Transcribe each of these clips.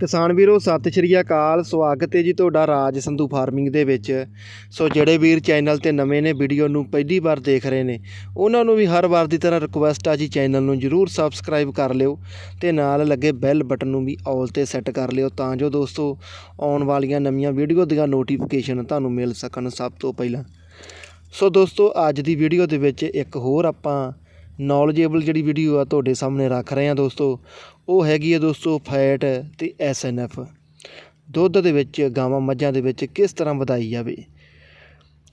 ਕਿਸਾਨ ਵੀਰੋ, ਸਤਿ ਸ਼੍ਰੀ ਅਕਾਲ। ਸਵਾਗਤ ਹੈ ਜੀ ਤੁਹਾਡਾ ਰਾਜ ਸੰਧੂ ਫਾਰਮਿੰਗ ਦੇ ਵਿੱਚ। ਸੋ ਜਿਹੜੇ ਵੀਰ ਚੈਨਲ ਤੇ ਨਵੇਂ ਨੇ, ਵੀਡੀਓ ਨੂੰ ਪਹਿਲੀ ਵਾਰ ਦੇਖ ਰਹੇ ਨੇ, ਉਹਨਾਂ ਨੂੰ ਵੀ ਹਰ ਵਾਰ ਦੀ ਤਰ੍ਹਾਂ ਰਿਕੁਐਸਟ ਆ ਜੀ, ਚੈਨਲ ਨੂੰ ਜਰੂਰ ਸਬਸਕ੍ਰਾਈਬ ਕਰ ਲਿਓ ਤੇ ਨਾਲ ਲੱਗੇ ਬੈਲ ਬਟਨ ਨੂੰ ਵੀ ਆਲ ਤੇ ਸੈੱਟ ਕਰ ਲਿਓ ਤਾਂ ਜੋ ਦੋਸਤੋ ਆਉਣ ਵਾਲੀਆਂ ਨਵੀਆਂ ਵੀਡੀਓ ਦੀਆਂ ਨੋਟੀਫਿਕੇਸ਼ਨ ਤੁਹਾਨੂੰ ਮਿਲ ਸਕਣ ਸਭ ਤੋਂ ਪਹਿਲਾਂ। ਸੋ ਦੋਸਤੋ, ਅੱਜ ਦੀ ਵੀਡੀਓ ਦੇ ਵਿੱਚ ਇੱਕ ਹੋਰ ਆਪਾਂ ਨੌਲੇਜੇਬਲ ਜਿਹੜੀ ਵੀਡੀਓ ਆ ਤੁਹਾਡੇ ਸਾਹਮਣੇ ਰੱਖ ਰਹੇ ਹਾਂ ਦੋਸਤੋ, ਉਹ ਹੈਗੀ ਹੈ ਦੋਸਤੋ ਫੈਟ ਤੇ ਐਸਐਨਐਫ ਦੁੱਧ ਦੇ ਵਿੱਚ, ਗਾਵਾਂ ਮੱਝਾਂ ਦੇ ਵਿੱਚ ਕਿਸ ਤਰ੍ਹਾਂ ਵਧਾਈ ਜਾਵੇ?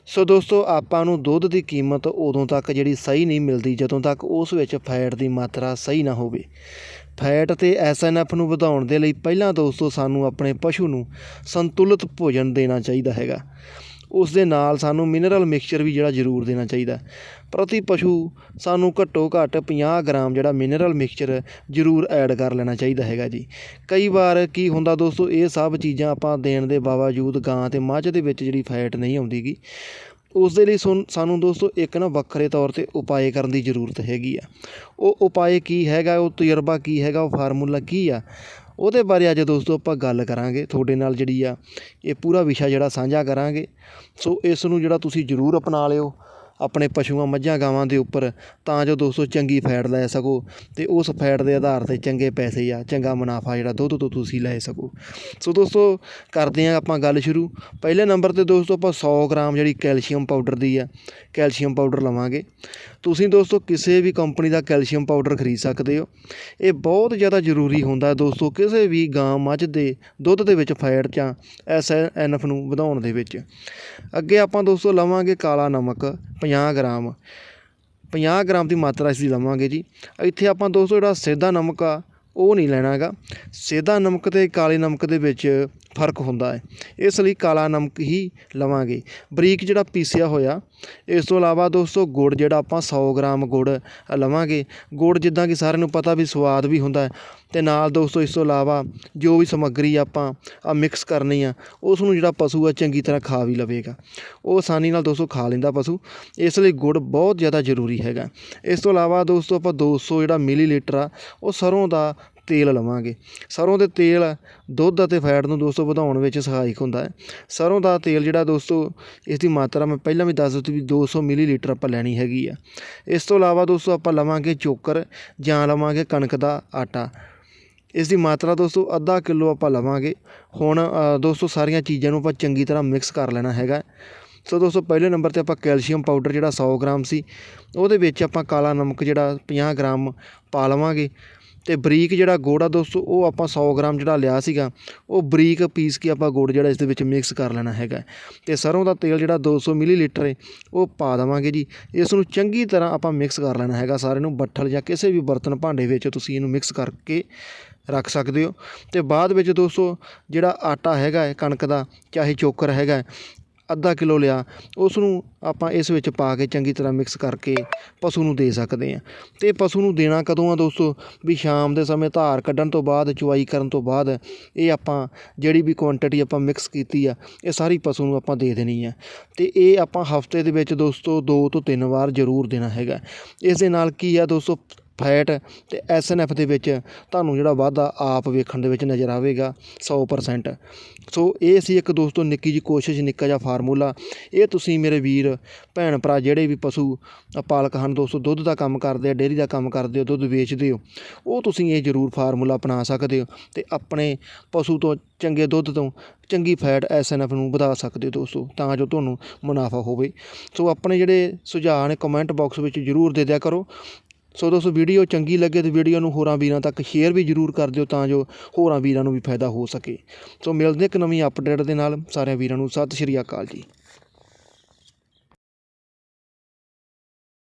ਸੋ ਦੋਸਤੋ, ਆਪਾਂ ਨੂੰ ਦੁੱਧ ਦੀ ਕੀਮਤ ਉਦੋਂ ਤੱਕ ਜਿਹੜੀ ਸਹੀ ਨਹੀਂ ਮਿਲਦੀ ਜਦੋਂ ਤੱਕ ਉਸ ਵਿੱਚ ਫੈਟ ਦੀ ਮਾਤਰਾ ਸਹੀ ਨਾ ਹੋਵੇ। ਫੈਟ ਤੇ ਐਸਐਨਐਫ ਨੂੰ ਵਧਾਉਣ ਦੇ ਲਈ ਪਹਿਲਾਂ ਦੋਸਤੋ ਸਾਨੂੰ ਆਪਣੇ ਪਸ਼ੂ ਨੂੰ ਸੰਤੁਲਿਤ ਭੋਜਨ ਦੇਣਾ ਚਾਹੀਦਾ ਹੈਗਾ। ਉਸ ਦੇ ਨਾਲ ਸਾਨੂੰ ਮਿਨਰਲ ਮਿਕਸਚਰ ਵੀ ਜਿਹੜਾ ਜ਼ਰੂਰ ਦੇਣਾ ਚਾਹੀਦਾ ਪ੍ਰਤੀ ਪਸ਼ੂ ਸਾਨੂੰ ਘੱਟੋ ਘੱਟ 50 ਗ੍ਰਾਮ ਜਿਹੜਾ ਮਿਨਰਲ ਮਿਕਸਚਰ ਜ਼ਰੂਰ ਐਡ ਕਰ ਲੈਣਾ ਚਾਹੀਦਾ ਹੈਗਾ ਜੀ। ਕਈ ਵਾਰ ਕੀ ਹੁੰਦਾ ਦੋਸਤੋ, ਇਹ ਸਭ ਚੀਜ਼ਾਂ ਆਪਾਂ ਦੇਣ ਦੇ ਬਾਵਜੂਦ ਗਾਂ ਤੇ ਮੱਝ ਦੇ ਵਿੱਚ ਜਿਹੜੀ ਫੈਟ ਨਹੀਂ ਆਉਂਦੀਗੀ ਉਸ ਦੇ ਲਈ ਸੁਨ- ਸਾਨੂੰ ਦੋਸਤੋ ਇੱਕ ਨਾ ਵੱਖਰੇ ਤੌਰ ਤੇ ਉਪਾਏ ਕਰਨ ਦੀ ਜ਼ਰੂਰਤ ਹੈਗੀ ਆ। ਉਹ ਉਪਾਏ ਕੀ ਹੈਗਾ, ਉਹ ਤਜਰਬਾ ਕੀ ਹੈਗਾ, ਉਹ ਫਾਰਮੂਲਾ ਕੀ ਆ ਉਹਦੇ ਬਾਰੇ ਅੱਜ ਦੋਸਤੋ ਆਪਾਂ ਗੱਲ ਕਰਾਂਗੇ, ਤੁਹਾਡੇ ਨਾਲ ਜਿਹੜੀ ਆ, ਇਹ ਪੂਰਾ ਵਿਸ਼ਾ ਜਿਹੜਾ ਸਾਂਝਾ ਕਰਾਂਗੇ। ਸੋ ਇਸ ਨੂੰ ਜਿਹੜਾ ਤੁਸੀਂ ਜ਼ਰੂਰ ਅਪਣਾ ਲਿਓ। ਆਪਣੇ ਪਸ਼ੂਆਂ ਮੱਝਾਂ ਗਾਵਾਂ ਦੇ ਉੱਪਰ, ਤਾਂ ਜੋ ਦੋਸਤੋ ਚੰਗੀ ਫੈਟ ਲੈ ਸਕੋ ਅਤੇ ਉਸ ਫੈਟ ਦੇ ਆਧਾਰ ਤੇ ਚੰਗੇ ਪੈਸੇ ਆ ਚੰਗਾ ਮੁਨਾਫਾ ਜਿਹੜਾ ਦੁੱਧ ਤੋਂ ਤੁਸੀਂ ਲੈ ਸਕੋ। ਸੋ ਦੋਸਤੋ ਕਰਦੇ ਹਾਂ ਆਪਾਂ ਗੱਲ ਸ਼ੁਰੂ। ਪਹਿਲੇ ਨੰਬਰ ਤੇ ਦੋਸਤੋ ਆਪਾਂ 100 ਗ੍ਰਾਮ ਜਿਹੜੀ ਕੈਲਸ਼ੀਅਮ ਪਾਊਡਰ ਦੀ ਆ, ਕੈਲਸ਼ੀਅਮ ਪਾਊਡਰ ਲਵਾਂਗੇ। ਤੁਸੀਂ ਦੋਸਤੋ ਕਿਸੇ ਵੀ ਕੰਪਨੀ ਦਾ ਕੈਲਸ਼ੀਅਮ ਪਾਊਡਰ ਖਰੀਦ ਸਕਦੇ ਹੋ। ਇਹ ਬਹੁਤ ਜ਼ਿਆਦਾ ਜ਼ਰੂਰੀ ਹੁੰਦਾ ਦੋਸਤੋ ਕਿਸੇ ਵੀ ਗਾਂ ਮੱਝ ਦੇ ਦੁੱਧ ਦੇ ਵਿੱਚ ਫੈਟ ਜਾਂ ਐਸ ਐਨ ਐਫ ਨੂੰ ਵਧਾਉਣ ਦੇ ਵਿੱਚ। ਅੱਗੇ ਆਪਾਂ ਦੋਸਤੋ ਲਵਾਂਗੇ ਕਾਲਾ ਨਮਕ 50 ਗ੍ਰਾਮ। 50 ਗ੍ਰਾਮ ਦੀ ਮਾਤਰਾ ਇਸ ਦੀ ਲਵਾਂਗੇ ਜੀ। ਇੱਥੇ ਆਪਾਂ ਦੋਸਤੋ ਜਿਹੜਾ ਸਿੱਧਾ ਨਮਕ ਆ ਉਹ ਨਹੀਂ ਲੈਣਾ ਹੈਗਾ। ਸੇਧਾ ਨਮਕ ਤੇ ਕਾਲੇ ਨਮਕ ਦੇ ਵਿੱਚ ਫ਼ਰਕ ਹੁੰਦਾ ਹੈ। ਇਸ ਲਈ ਕਾਲਾ ਨਮਕ ਹੀ ਲਵਾਂਗੇ। ਬਰੀਕ ਜਿਹੜਾ ਪੀਸਿਆ ਹੋਇਆ, ਇਸ ਤੋਂ ਇਲਾਵਾ ਦੋਸਤੋ ਗੁੜ ਜਿਹੜਾ ਆਪਾਂ 100 ਗ੍ਰਾਮ ਗੁੜ ਲਵਾਂਗੇ। ਗੁੜ ਜਿੱਦਾਂ ਕਿ ਸਾਰਿਆਂ ਨੂੰ ਪਤਾ ਵੀ ਸਵਾਦ ਵੀ ਹੁੰਦਾ ਹੈ। ਤੇ ਨਾਲ ਦੋਸਤੋ ਇਸ ਤੋਂ ਇਲਾਵਾ ਜੋ ਵੀ ਸਮੱਗਰੀ ਆਪਾਂ ਆ ਮਿਕਸ ਕਰਨੀ ਆ ਉਸ ਨੂੰ ਜਿਹੜਾ ਪਸ਼ੂ ਆ ਚੰਗੀ ਤਰ੍ਹਾਂ ਖਾ ਵੀ ਲਵੇਗਾ। ਉਹ ਆਸਾਨੀ ਨਾਲ ਦੋਸਤੋ ਖਾ ਲੈਂਦਾ ਪਸ਼ੂ। ਇਸ ਲਈ ਗੁੜ ਬਹੁਤ ਜ਼ਿਆਦਾ ਜ਼ਰੂਰੀ ਹੈਗਾ। ਇਸ ਤੋਂ ਇਲਾਵਾ ਦੋਸਤੋ ਆਪਾਂ 200 ਜਿਹੜਾ ਮਿਲੀਲੀਟਰ ਆ, ਉਹ ਸਰੋਂ ਦਾ ਤੇਲ ਲਵਾਂਗੇ। ਸਰੋਂ ਦੇ ਤੇਲ ਦੁੱਧ ਅਤੇ ਫੈਟ ਨੂੰ ਦੋਸਤੋ ਵਧਾਉਣ ਵਿੱਚ ਸਹਾਇਕ ਹੁੰਦਾ ਹੈ। ਸਰੋਂ ਦਾ ਤੇਲ ਜਿਹੜਾ ਦੋਸਤੋ ਇਸ ਦੀ ਮਾਤਰਾ ਮੈਂ ਪਹਿਲਾਂ ਵੀ ਦੱਸ ਦਿੱਤੀ ਵੀ 200 ਮਿਲੀਲੀਟਰ ਆਪਾਂ ਲੈਣੀ ਹੈਗੀ ਆ। ਇਸ ਤੋਂ ਇਲਾਵਾ ਦੋਸਤੋ ਆਪਾਂ ਲਵਾਂਗੇ ਚੋਕਰ ਜਾਂ ਲਵਾਂਗੇ ਕਣਕ ਦਾ ਆਟਾ। ਇਸ ਦੀ ਮਾਤਰਾ ਦੋਸਤੋ ਅੱਧਾ ਕਿਲੋ ਆਪਾਂ ਲਵਾਂਗੇ। ਹੁਣ ਦੋਸਤੋ ਸਾਰੀਆਂ ਚੀਜ਼ਾਂ ਨੂੰ ਆਪਾਂ ਚੰਗੀ ਤਰ੍ਹਾਂ ਮਿਕਸ ਕਰ ਲੈਣਾ ਹੈਗਾ। ਸੋ ਦੋਸਤੋ ਪਹਿਲੇ ਨੰਬਰ ਤੇ ਆਪਾਂ ਕੈਲਸ਼ੀਅਮ ਪਾਊਡਰ ਜਿਹੜਾ 100 ਗ੍ਰਾਮ ਸੀ, ਉਹਦੇ ਵਿੱਚ ਆਪਾਂ ਕਾਲਾ ਨਮਕ ਜਿਹੜਾ 50 ਗ੍ਰਾਮ ਪਾ ਲਵਾਂਗੇ। ਤੇ ਬਰੀਕ ਜਿਹੜਾ ਗੁੜ ਆ ਦੋਸਤੋ, ਉਹ ਆਪਾਂ 100 ਗ੍ਰਾਮ ਜਿਹੜਾ ਲਿਆ ਸੀਗਾ, ਉਹ ਬਰੀਕ ਪੀਸ ਕੇ ਆਪਾਂ ਗੁੜ ਜਿਹੜਾ ਇਸ ਦੇ ਵਿੱਚ ਮਿਕਸ ਕਰ ਲੈਣਾ ਹੈਗਾ। ਤੇ ਸਰੋਂ ਦਾ ਤੇਲ ਜਿਹੜਾ 200 ਮਿਲੀਲੀਟਰ ਹੈ ਉਹ ਪਾ ਦੇਵਾਂਗੇ ਜੀ। ਇਸ ਨੂੰ ਚੰਗੀ ਤਰ੍ਹਾਂ ਆਪਾਂ ਮਿਕਸ ਕਰ ਲੈਣਾ ਹੈਗਾ ਸਾਰੇ ਨੂੰ, ਬੱਠਲ ਜਾਂ ਕਿਸੇ ਵੀ ਬਰਤਨ ਭਾਂਡੇ ਵਿੱਚ ਤੁਸੀਂ ਇਹਨੂੰ ਮਿਕਸ ਕਰਕੇ ਰੱਖ ਸਕਦੇ ਹੋ। ਤੇ ਬਾਅਦ ਵਿੱਚ ਦੋਸਤੋ, ਜਿਹੜਾ ਆਟਾ ਹੈਗਾ ਹੈ ਕਣਕ ਦਾ, ਚਾਹੇ ਚੋਕਰ ਹੈਗਾ ਅੱਧਾ ਕਿਲੋ ਲਿਆ ਉਸ ਨੂੰ ਆਪਾਂ ਇਸ ਵਿੱਚ ਪਾ ਕੇ ਚੰਗੀ ਤਰ੍ਹਾਂ ਮਿਕਸ ਕਰਕੇ ਪਸ਼ੂ ਨੂੰ ਦੇ ਸਕਦੇ ਹਾਂ। ਤੇ ਪਸ਼ੂ ਨੂੰ ਦੇਣਾ ਕਦੋਂ ਆ ਦੋਸਤੋ? ਵੀ ਸ਼ਾਮ ਦੇ ਸਮੇਂ ਧਾਰ ਕੱਢਣ ਤੋਂ ਬਾਅਦ, ਚੁਆਈ ਕਰਨ ਤੋਂ ਬਾਅਦ ਇਹ ਆਪਾਂ ਜਿਹੜੀ ਵੀ ਕੁਆਂਟੀਟੀ ਆਪਾਂ ਮਿਕਸ ਕੀਤੀ ਆ, ਇਹ ਸਾਰੀ ਪਸ਼ੂ ਨੂੰ ਆਪਾਂ ਦੇ ਦੇਣੀ ਆ। ਤੇ ਇਹ ਆਪਾਂ ਹਫ਼ਤੇ ਦੇ ਵਿੱਚ ਦੋਸਤੋ ਦੋ ਤੋਂ ਤਿੰਨ ਵਾਰ ਜ਼ਰੂਰ ਦੇਣਾ ਹੈਗਾ। ਇਸ ਦੇ ਨਾਲ ਕੀ ਆ ਦੋਸਤੋ? ਫੈਟ ਤੇ ਐਸਐਨਐਫ ਦੇ ਵਿੱਚ ਤੁਹਾਨੂੰ ਜਿਹੜਾ ਵਾਧਾ ਆਪ ਵੇਖਣ ਦੇ ਵਿੱਚ ਨਜ਼ਰ ਆਵੇਗਾ 100% ਸੋ ਇਹ ਸੀ ਇੱਕ ਦੋਸਤੋ ਨਿੱਕੀ ਜੀ ਕੋਸ਼ਿਸ਼, ਨਿੱਕਾ ਜਿਹਾ ਫਾਰਮੂਲਾ। ਇਹ ਤੁਸੀਂ ਮੇਰੇ ਵੀਰ ਭੈਣ ਭਰਾ ਜਿਹੜੇ ਵੀ ਪਸ਼ੂ ਪਾਲਕ ਹਨ ਦੋਸਤੋ, ਦੁੱਧ ਦਾ ਕੰਮ ਕਰਦੇ ਆ, ਡੇਅਰੀ ਦਾ ਕੰਮ ਕਰਦੇ ਹੋ ਦੁੱਧ ਵੇਚਦੇ ਹੋ, ਉਹ ਤੁਸੀਂ ਇਹ ਜ਼ਰੂਰ ਫਾਰਮੂਲਾ ਅਪਣਾ ਸਕਦੇ ਹੋ ਤੇ ਆਪਣੇ ਪਸ਼ੂ ਤੋਂ ਚੰਗੇ ਦੁੱਧ ਤੋਂ ਚੰਗੀ ਫੈਟ ਐਸਐਨਐਫ ਨੂੰ ਵਧਾ ਸਕਦੇ ਹੋ ਦੋਸਤੋ, ਤਾਂ ਜੋ ਤੁਹਾਨੂੰ ਮੁਨਾਫਾ ਹੋਵੇ। ਸੋ ਆਪਣੇ ਜਿਹੜੇ ਸੁਝਾਅ ਨੇ ਕਮੈਂਟ ਬਾਕਸ ਵਿੱਚ ਜ਼ਰੂਰ ਦੇ ਦਿਆ ਕਰੋ। ਸੋ ਦੋਸਤੋ, ਵੀਡੀਓ ਚੰਗੀ ਲੱਗੇ ਤੇ ਵੀਡੀਓ ਨੂੰ ਹੋਰਾਂ ਵੀਰਾਂ ਤੱਕ ਸ਼ੇਅਰ ਵੀ ਜ਼ਰੂਰ ਕਰ ਦਿਓ ਤਾਂ ਜੋ ਹੋਰਾਂ ਵੀਰਾਂ ਨੂੰ ਵੀ ਫਾਇਦਾ ਹੋ ਸਕੇ। ਸੋ ਮਿਲਦੇ ਇੱਕ ਨਵੀਂ ਅਪਡੇਟ ਦੇ ਨਾਲ। ਸਾਰਿਆਂ ਵੀਰਾਂ ਨੂੰ ਸਤਿ ਸ਼੍ਰੀ ਅਕਾਲ ਜੀ।